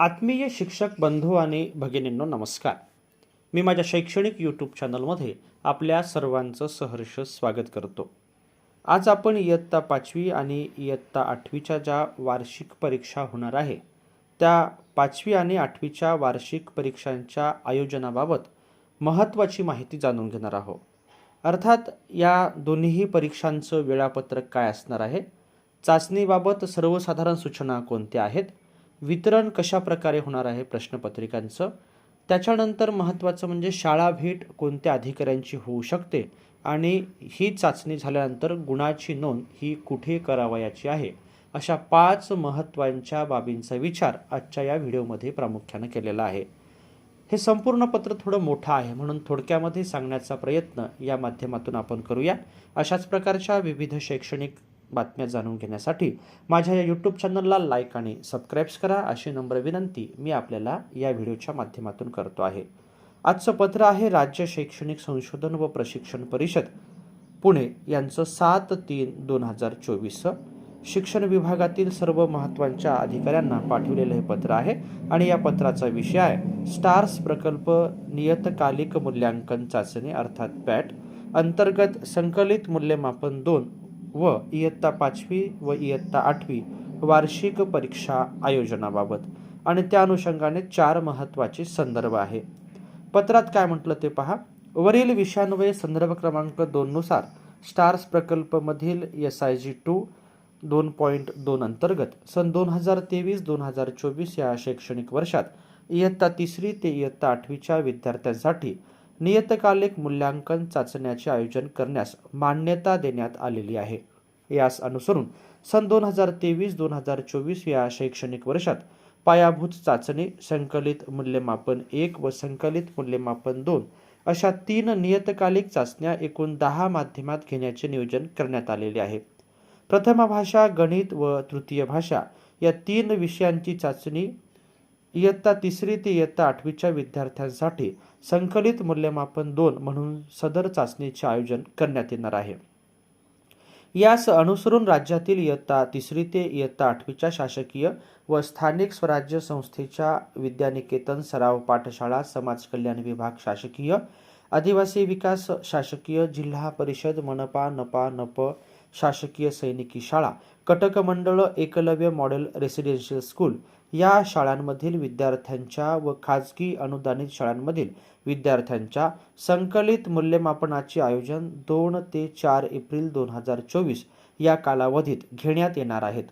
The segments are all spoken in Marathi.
आत्मीय शिक्षक बंधू आणि भगिनींनो नमस्कार. मी माझ्या शैक्षणिक यूट्यूब चॅनलमध्ये आपल्या सर्वांचं सहर्ष स्वागत करतो. आज आपण इयत्ता पाचवी आणि इयत्ता आठवीच्या ज्या वार्षिक परीक्षा होणार आहे त्या पाचवी आणि आठवीच्या वार्षिक परीक्षांच्या आयोजनाबाबत महत्त्वाची माहिती जाणून घेणार आहोत. अर्थात या दोन्हीही परीक्षांचं वेळापत्रक काय असणार आहे? चाचणीबाबत सर्वसाधारण सूचना कोणत्या आहेत? वितरण कशा प्रकारे होणार आहे प्रश्नपत्रिकांचं? त्याच्यानंतर महत्त्वाचं म्हणजे शाळा भेट कोणत्या अधिकाऱ्यांची होऊ शकते? आणि ही चाचणी झाल्यानंतर गुणाची नोंद ही कुठे करावयाची आहे? अशा पाच महत्त्वांच्या बाबींचा विचार आजच्या या व्हिडिओमध्ये प्रामुख्यानं केलेला आहे. हे संपूर्ण पत्र थोडं मोठं आहे म्हणून थोडक्यामध्ये सांगण्याचा प्रयत्न या माध्यमातून आपण करूया. अशाच प्रकारच्या विविध शैक्षणिक बातम्या जाणून घेण्यासाठी माझ्या या यूट्यूब चॅनलला लाईक आणि सबस्क्राईब्स करा. अशी नम्र विनंती मी आपल्याला या व्हिडिओच्या माध्यमातून करतो आहे. आजचं पत्र आहे राज्य शैक्षणिक संशोधन व प्रशिक्षण परिषद पुणे. यांचं सात तीन दोन हजार चोवीस शिक्षण विभागातील सर्व महत्त्वांच्या अधिकाऱ्यांना पाठवलेलं हे पत्र आहे आणि या पत्राचा विषय आहे स्टार्स प्रकल्प नियतकालिक मूल्यांकन चाचणी अर्थात पॅट अंतर्गत संकलित मूल्यमापन दोन व इयत्ता पाचवी व इयत्ता आठवी वार्षिक परीक्षा आयोजनाबाबत. आणि त्या अनुषंगाने चार महत्त्वाचे संदर्भ आहे. पत्रात काय म्हटलं ते पहा. वरील विषयान्वये संदर्भ क्रमांक दोननुसार स्टार्स प्रकल्पमधील एस आय जी टू दोन पॉईंट दोन अंतर्गत सन दोन हजार तेवीस दोन हजार चोवीस या शैक्षणिक वर्षात इयत्ता तिसरी ते इयत्ता आठवीच्या विद्यार्थ्यांसाठी नियतकालिक मूल्यांकन चाचण्याचे आयोजन करण्यास मान्यता देण्यात आलेली आहे. यास अनुसरून सन दोन हजार तेवीस दोन हजार चोवीस या शैक्षणिक वर्षात पायाभूत चाचणी संकलित मूल्यमापन एक व संकलित मूल्यमापन दोन अशा तीन नियतकालिक चाचण्या एकूण दहा माध्यमात घेण्याचे नियोजन करण्यात आलेले आहे. प्रथम भाषा गणित व तृतीय भाषा या तीन विषयांची चाचणी इयत्ता तिसरी ते इयत्ता आठवीच्या विद्यार्थ्यांसाठी संकलित मूल्यमापन दोन म्हणून सदर चाचणीचे आयोजन करण्यात येणार आहे. यास अनुसरून राज्यातील इयत्ता तिसरी ते इयत्ता आठवीच्या शासकीय व स्थानिक स्वराज्य संस्थेच्या विद्यानिकेतन सराव पाठशाळा समाज कल्याण विभाग शासकीय आदिवासी विकास शासकीय जिल्हा परिषद मनपा नपा नप शासकीय सैनिकी शाळा कटक मंडळ एकलव्य मॉडेल रेसिडेन्शियल स्कूल या शाळांमधील विद्यार्थ्यांच्या व खाजगी अनुदानित शाळांमधील विद्यार्थ्यांच्या संकलित मूल्यमापनाचे आयोजन दोन ते चार एप्रिल दोन हजार चोवीस या कालावधीत घेण्यात येणार आहेत.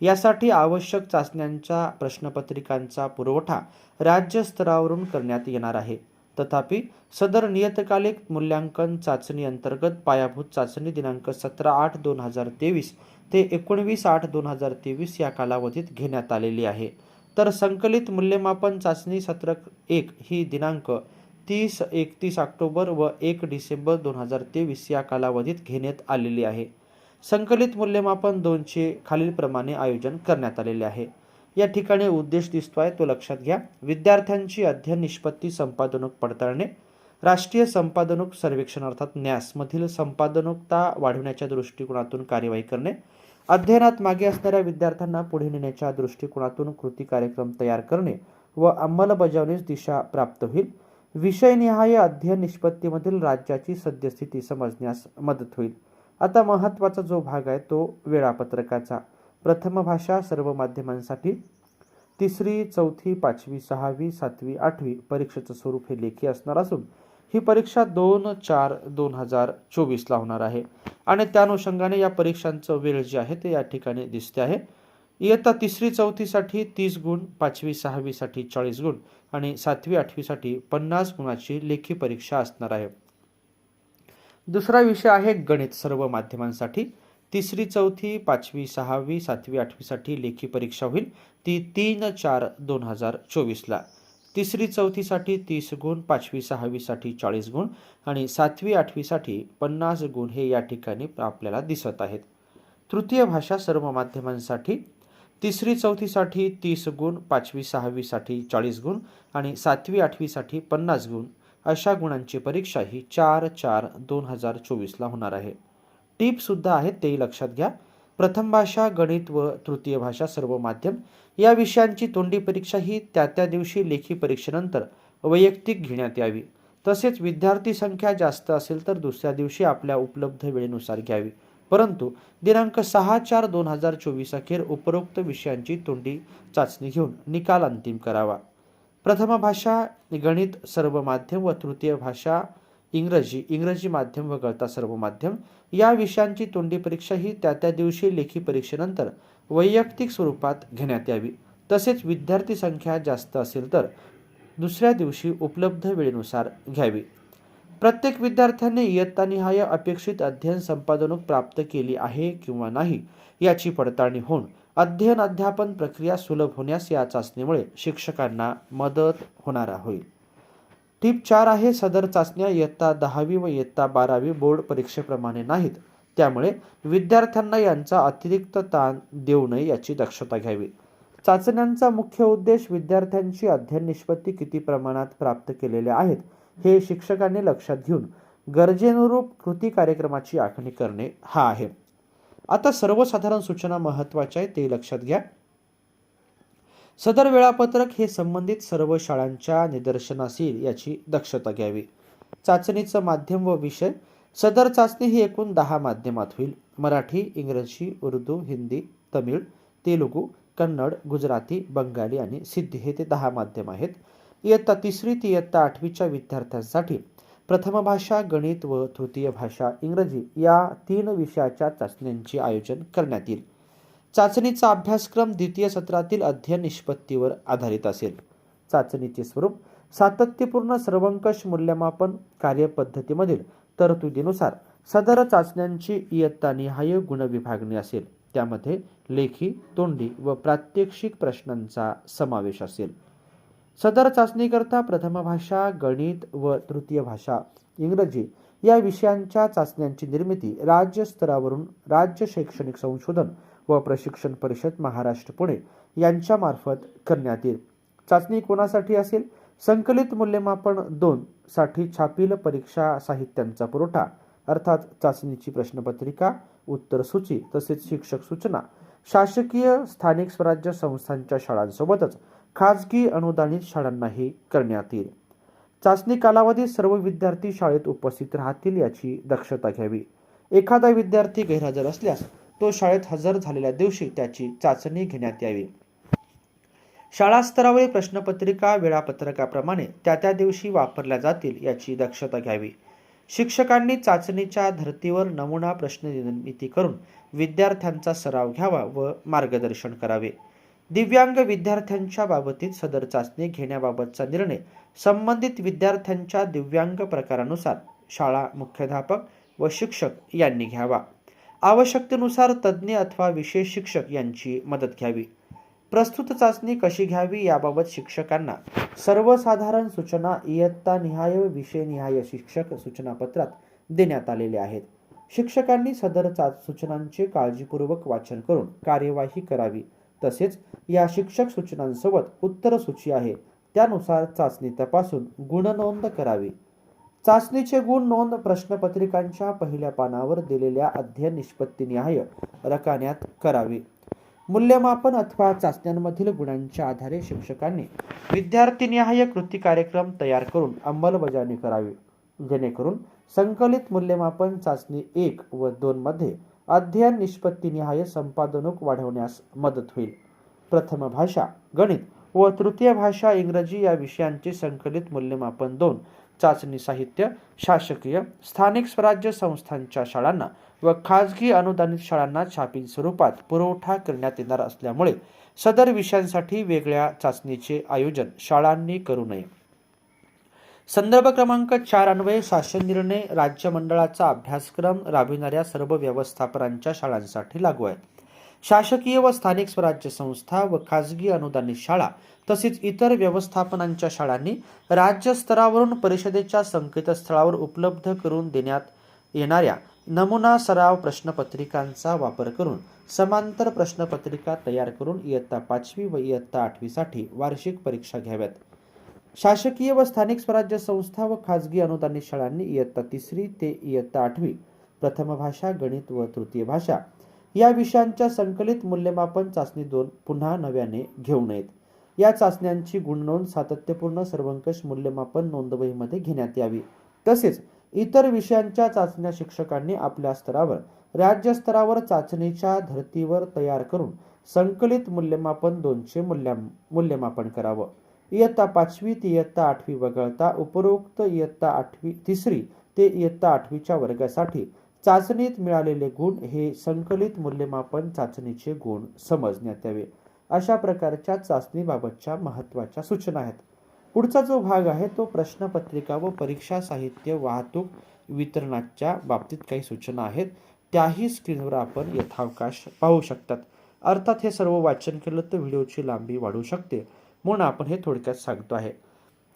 यासाठी आवश्यक चाचण्यांच्या प्रश्नपत्रिकांचा पुरवठा राज्यस्तरावरून करण्यात येणार आहे. तथापि सदर नियतकालिक मूल्यांकन चाचणी अंतर्गत पायाभूत चाचणी दिनांक सतरा आठ दोन हजार तेवीस ते एकोणवीस आठ दोन हजार तेवीस या कालावधीत घेण्यात आलेली आहे. तर संकलित मूल्यमापन चाचणी सत्र एक ही दिनांक तीस एकतीस ऑक्टोबर व एक डिसेंबर दोन हजार तेवीस या कालावधीत घेण्यात आलेली आहे. संकलित मूल्यमापन दोनचे खालीलप्रमाणे आयोजन करण्यात आलेले आहे. या ठिकाणी उद्देश दिसतो आहे तो लक्षात घ्या. विद्यार्थ्यांची अध्ययन निष्पत्ती संपादनूक पडताळणे. राष्ट्रीय संपादनूक सर्वेक्षण अर्थात न्यासमधील संपादनुकता वाढवण्याच्या दृष्टिकोनातून कार्यवाही करणे. अध्ययनात मागे असणाऱ्या विद्यार्थ्यांना पुढे नेण्याच्या दृष्टिकोनातून कृती कार्यक्रम तयार करणे व अंमलबजावणीस दिशा प्राप्त होईल. विषयनिहाय अध्ययन निष्पत्तीमधील राज्याची सद्यस्थिती समजण्यास मदत होईल. आता महत्त्वाचा जो भाग आहे तो वेळापत्रकाचा. प्रथम भाषा सर्व माध्यमांसाठी. तिसरी चौथी पाचवी सहावी सातवी आठवी परीक्षेचं स्वरूप हे लेखी असणार असून ही परीक्षा दोन चार दोन हजार चोवीसला होणार आहे. आणि त्या अनुषंगाने या परीक्षांचं वेळ जे आहे ते या ठिकाणी दिसते आहे. इयत्ता तिसरी चौथीसाठी तीस गुण पाचवी सहावीसाठी चाळीस गुण आणि सातवी आठवीसाठी पन्नास गुणाची लेखी परीक्षा असणार आहे. दुसरा विषय आहे गणित सर्व माध्यमांसाठी. तिसरी चौथी पाचवी सहावी सातवी आठवीसाठी लेखी परीक्षा होईल. ती तीन चार दोन हजार चोवीसला. तिसरी चौथीसाठी तीस गुण पाचवी सहावीसाठी चाळीस गुण आणि सातवी आठवीसाठी पन्नास गुण हे या ठिकाणी आपल्याला दिसत आहेत. तृतीय भाषा सर्व माध्यमांसाठी. तिसरी चौथीसाठी तीस गुण पाचवी सहावीसाठी चाळीस गुण आणि सातवी आठवीसाठी पन्नास गुण. अशा गुणांची परीक्षा ही चार चार दोन हजार चोवीसला होणार आहे. टीपसुद्धा आहेत तेही लक्षात घ्या. प्रथम भाषा गणित व तृतीय भाषा सर्व माध्यम. या विषयांची तोंडी परीक्षा ही त्या त्या दिवशी लेखी परीक्षेनंतर वैयक्तिक घेण्यात यावी. तसेच विद्यार्थी संख्या जास्त असेल तर दुसऱ्या दिवशी आपल्या उपलब्ध वेळेनुसार घ्यावी. परंतु दिनांक सहा चार दोन हजार चोवीस अखेर उपरोक्त विषयांची तोंडी चाचणी घेऊन निकाल अंतिम करावा. प्रथम भाषा गणित सर्व माध्यम व तृतीय भाषा इंग्रजी इंग्रजी माध्यम वगळता सर्व माध्यम या विषयांची तोंडी परीक्षा ही त्या त्या दिवशी लेखी परीक्षेनंतर वैयक्तिक स्वरूपात घेण्यात यावी. तसेच विद्यार्थी संख्या जास्त असेल तर दुसऱ्या दिवशी उपलब्ध वेळेनुसार घ्यावी. प्रत्येक विद्यार्थ्याने इयत्तानिहाय अपेक्षित अध्ययन संपादनूक प्राप्त केली आहे किंवा नाही याची पडताळणी होऊन अध्ययन अध्यापन प्रक्रिया सुलभ होण्यास या चाचणीमुळे शिक्षकांना मदत होणार होईल टीप चार आहे सदर चाचण्या इयत्ता दहावी व इयत्ता बारावी बोर्ड परीक्षेप्रमाणे नाहीत. त्यामुळे विद्यार्थ्यांना यांचा अतिरिक्त ताण देऊ नये याची दक्षता घ्यावी. चाचण्यांचा मुख्य उद्देश विद्यार्थ्यांची अध्ययन निष्पत्ती किती प्रमाणात प्राप्त केलेल्या आहेत हे शिक्षकांनी लक्षात घेऊन गरजेनुरूप कृती कार्यक्रमाची आखणी करणे हा आहे. आता सर्वसाधारण सूचना महत्त्वाच्या आहेत ते लक्षात घ्या. सदर वेळापत्रक हे संबंधित सर्व शाळांच्या निदर्शनास येईल याची दक्षता घ्यावी. चाचणीचं माध्यम व विषय सदर चाचणी ही एकूण दहा माध्यमात होईल. मराठी इंग्रजी उर्दू हिंदी तमिळ तेलुगू कन्नड गुजराती बंगाली आणि सिद्धी हे ते दहा माध्यम आहेत. इयत्ता तिसरी ते इयत्ता आठवीच्या विद्यार्थ्यांसाठी प्रथम भाषा गणित व तृतीय भाषा इंग्रजी या तीन विषयाच्या चाचण्यांचे आयोजन करण्यात येईल. चाचणीचा अभ्यासक्रम द्वितीय सत्रातील अध्ययन निष्पत्तीवर आधारित असेल. चाचणीचे स्वरूप सातत्यपूर्ण सर्वंकष मूल्यमापन कार्यपद्धतीमधील तरतुदीनुसार सदर चाचण्यांची इयत्ता निहाय गुणविभागणी असेल. त्यामध्ये लेखी तोंडी व प्रात्यक्षिक प्रश्नांचा समावेश असेल. सदर चाचणीकरता प्रथम भाषा गणित व तृतीय भाषा इंग्रजी या विषयांच्या चाचण्यांची निर्मिती राज्यस्तरावरून राज्य शैक्षणिक संशोधन व प्रशिक्षण परिषद महाराष्ट्र पुणे यांच्यामार्फत करण्यात येईल. चाचणी कोणासाठी असेल? संकलित मूल्यमापन दोन साठी छापील परीक्षा साहित्यांचा पुरवठा अर्थात चाचणीची प्रश्नपत्रिका उत्तर सूची तसेच शिक्षक सूचना. शासकीय स्थानिक स्वराज्य संस्थांच्या शाळांसोबतच खाजगी अनुदानित शाळांनाही करण्यात येईल. चाचणी कालावधीत सर्व विद्यार्थी शाळेत उपस्थित राहतील याची दक्षता घ्यावी. एखादा विद्यार्थी गैरहजर असल्यास तो शाळेत हजर झालेल्या दिवशी त्याची चाचणी घेण्यात यावी. शाळा स्तरावरील प्रश्नपत्रिका वेळापत्रकाप्रमाणे त्या त्या दिवशी वापरल्या जातील याची दक्षता घ्यावी. शिक्षकांनी चाचणीच्या धर्तीवर नमुना प्रश्न निर्मिती करून विद्यार्थ्यांचा सराव घ्यावा व मार्गदर्शन करावे. दिव्यांग विद्यार्थ्यांच्या बाबतीत सदर चाचणी घेण्याबाबतचा निर्णय संबंधित विद्यार्थ्यांच्या दिव्यांग प्रकारानुसार शाळा मुख्याध्यापक व शिक्षक यांनी घ्यावा. आवश्यकतेनुसार तज्ज्ञ अथवा विशेष शिक्षक यांची मदत घ्यावी. प्रस्तुत चाचणी कशी घ्यावी याबाबत शिक्षकांना सर्वसाधारण सूचना इयत्ता निहाय विषयनिहाय शिक्षक सूचनापत्रात देण्यात आलेले आहेत. शिक्षकांनी सदर चा सूचनांचे काळजीपूर्वक वाचन करून कार्यवाही करावी. तसेच या शिक्षक सूचनांसोबत उत्तर सूची आहे. त्यानुसार चाचणी तपासून गुणनोंद करावी. चाचणीचे गुण नोंद प्रश्नपत्रिकांच्या पहिल्या पानावर दिलेल्या अध्ययन निष्पत्तीनिहाय रकान्यात करावी. मूल्यमापन अथवा चाचण्यांमधील गुणांच्या आधारे शिक्षकांनी विद्यार्थीनिहाय कृती कार्यक्रम तयार करून अंमलबजावणी करावी. जेणेकरून संकलित मूल्यमापन चाचणी एक व दोन मध्ये अध्ययन निष्पत्तीनिहाय संपादनूक वाढवण्यास मदत होईल. प्रथम भाषा गणित व तृतीय भाषा इंग्रजी या विषयांचे संकलित मूल्यमापन दोन चाचणी साहित्य शासकीय स्थानिक स्वराज्य संस्थांच्या शाळांना व खाजगी अनुदानित शाळांना छापील स्वरूपात पुरवठा करण्यात येणार असल्यामुळे सदर विषयांसाठी वेगळ्या चाचणीचे आयोजन शाळांनी करू नये. संदर्भ क्रमांक चार अन्वये शासन निर्णय राज्य मंडळाचा अभ्यासक्रम राबविणाऱ्या सर्व व्यवस्थापनांच्या शाळांसाठी लागू आहे. शासकीय व स्थानिक स्वराज्य संस्था व खाजगी अनुदानित शाळा तसेच इतर व्यवस्थापनांच्या शाळांनी राज्यस्तरावरून परिषदेच्या संकेतस्थळावर उपलब्ध करून देण्यात येणाऱ्या नमुना सराव प्रश्नपत्रिकांचा वापर करून समांतर प्रश्नपत्रिका तयार करून इयत्ता पाचवी व इयत्ता आठवीसाठी वार्षिक परीक्षा घ्याव्यात. शासकीय व स्थानिक स्वराज्य संस्था व खाजगी अनुदानित शाळांनी इयत्ता तिसरी ते इयत्ता आठवी प्रथम भाषा गणित व तृतीय भाषा या विषयांच्या संकलित मूल्यमापन चाचणी दोन पुन्हा नव्याने घेऊ नयेत. या चाचण्यांची गुणनोंद सातत्यपूर्ण सर्वंकष मूल्यमापन नोंदवहीमध्ये घेण्यात यावी. तसेच इतर विषयांच्या चाचण्या शिक्षकांनी आपल्या स्तरावर राज्यस्तरावर चाचणीच्या धर्तीवर तयार करून संकलित मूल्यमापन दोनचे मूल्या मूल्यमापन करावं. इयत्ता पाचवी ते इयत्ता आठवी वगळता उपरोक्त इयत्ता आठवी तिसरी ते इयत्ता आठवीच्या वर्गासाठी चाचणीत मिळालेले गुण हे संकलित मूल्यमापन चाचणीचे गुण समजण्यात यावे. अशा प्रकारच्या चाचणीबाबतच्या महत्त्वाच्या सूचना आहेत. पुढचा जो भाग आहे तो प्रश्नपत्रिका व परीक्षा साहित्य वाहतूक वितरणाच्या बाबतीत काही सूचना आहेत. त्याही स्क्रीनवर आपण यथावकाश पाहू शकतात. अर्थात हे सर्व वाचन केलं तर व्हिडिओची लांबी वाढू शकते. म्हणून आपण हे थोडक्यात सांगतो आहे.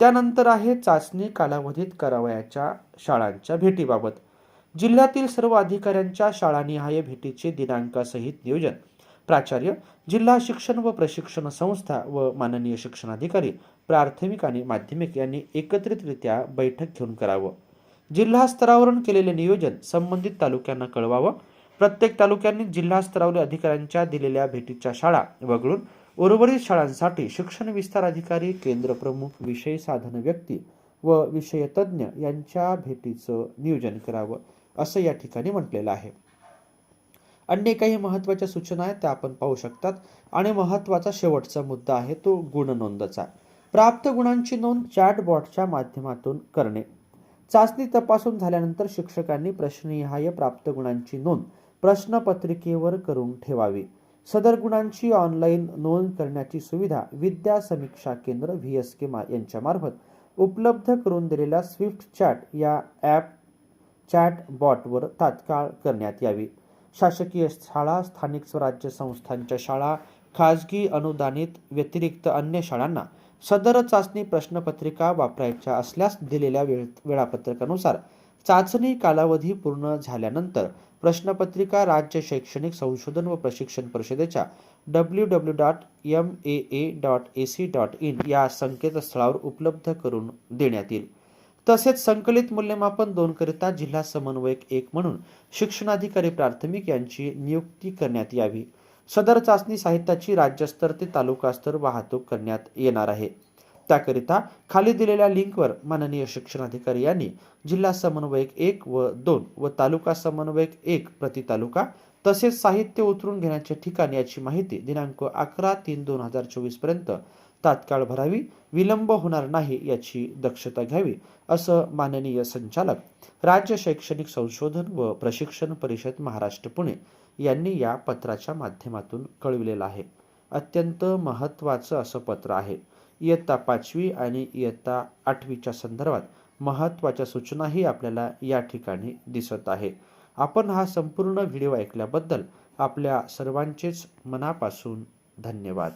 त्यानंतर आहे चाचणी कालावधीत करावयाच्या शाळांच्या भेटीबाबत. जिल्ह्यातील सर्व अधिकाऱ्यांच्या शाळानिहाय भेटीचे दिनांकासहित नियोजन प्राचार्य जिल्हा शिक्षण व प्रशिक्षण संस्था व माननीय शिक्षणाधिकारी प्राथमिक आणि माध्यमिक यांनी एकत्रितरित्या बैठक घेऊन करावं. जिल्हा स्तरावरून केलेले नियोजन संबंधित तालुक्यांना कळवावं. प्रत्येक तालुक्यांनी जिल्हा स्तरावरील अधिकाऱ्यांच्या दिलेल्या भेटीच्या शाळा वगळून उर्वरित शाळांसाठी शिक्षण विस्तार अधिकारी केंद्र प्रमुख विषय साधन व्यक्ती व विषयतज्ञ यांच्या भेटीचं नियोजन करावं असं या ठिकाणी म्हटलेलं आहे. अन्य काही महत्त्वाच्या सूचना आहेत त्या आपण पाहू शकतात. आणि महत्त्वाचा शेवटचा मुद्दा आहे तो गुणनोंदचा. प्राप्त गुणांची नोंद चॅटबॉटच्या माध्यमातून करणे. चाचणी तपासून झाल्यानंतर शिक्षकांनी प्रश्ननिहाय प्राप्त गुणांची नोंद प्रश्नपत्रिकेवर करून ठेवावी. सदर गुणांची ऑनलाईन नोंद करण्याची सुविधा विद्या समीक्षा केंद्र व्ही. एस. के. मा यांच्यामार्फत उपलब्ध करून दिलेल्या स्विफ्ट चॅट या ॲप चॅट बॉटवर तात्काळ करण्यात यावी. शासकीय शाळा स्थानिक स्वराज्य संस्थांच्या शाळा खाजगी अनुदानित व्यतिरिक्त अन्य शाळांना सदर चाचणी प्रश्नपत्रिका वापरायच्या असल्यास दिलेल्या वेळ वेळापत्रकानुसार चाचणी कालावधी पूर्ण झाल्यानंतर प्रश्नपत्रिका राज्य शैक्षणिक संशोधन व प्रशिक्षण परिषदेच्या W W dot M A A dot A C dot in या संकेतस्थळावर उपलब्ध करून देण्यात येईल. तसेच संकलित मूल्यमापन दोन करिता जिल्हा समन्वयक एक म्हणून शिक्षणाधिकारी प्राथमिक यांची नियुक्ती करण्यात यावी. सदर चाचणी साहित्याची राज्यस्तर ते तालुकास्तर वाहतूक करण्यात येणार आहे. त्याकरिता खाली दिलेल्या लिंकवर माननीय शिक्षणाधिकारी यांनी जिल्हा समन्वयक एक व दोन व तालुका समन्वयक एक प्रति तालुका तसेच साहित्य उतरून घेण्याचे ठिकाण याची माहिती दिनांक अकरा तीन दोन हजार चोवीसपर्यंत तात्काळ भरावी. विलंब होणार नाही याची दक्षता घ्यावी असं माननीय संचालक राज्य शैक्षणिक संशोधन व प्रशिक्षण परिषद महाराष्ट्र पुणे यांनी या पत्राच्या माध्यमातून कळविलेलं आहे. अत्यंत महत्त्वाचं असं पत्र आहे. इयत्ता पाचवी आणि इयत्ता आठवीच्या संदर्भात महत्त्वाच्या सूचनाही आपल्याला या ठिकाणी दिसत आहे. आपण हा संपूर्ण व्हिडिओ ऐकल्याबद्दल आपल्या सर्वांचेच मनापासून धन्यवाद.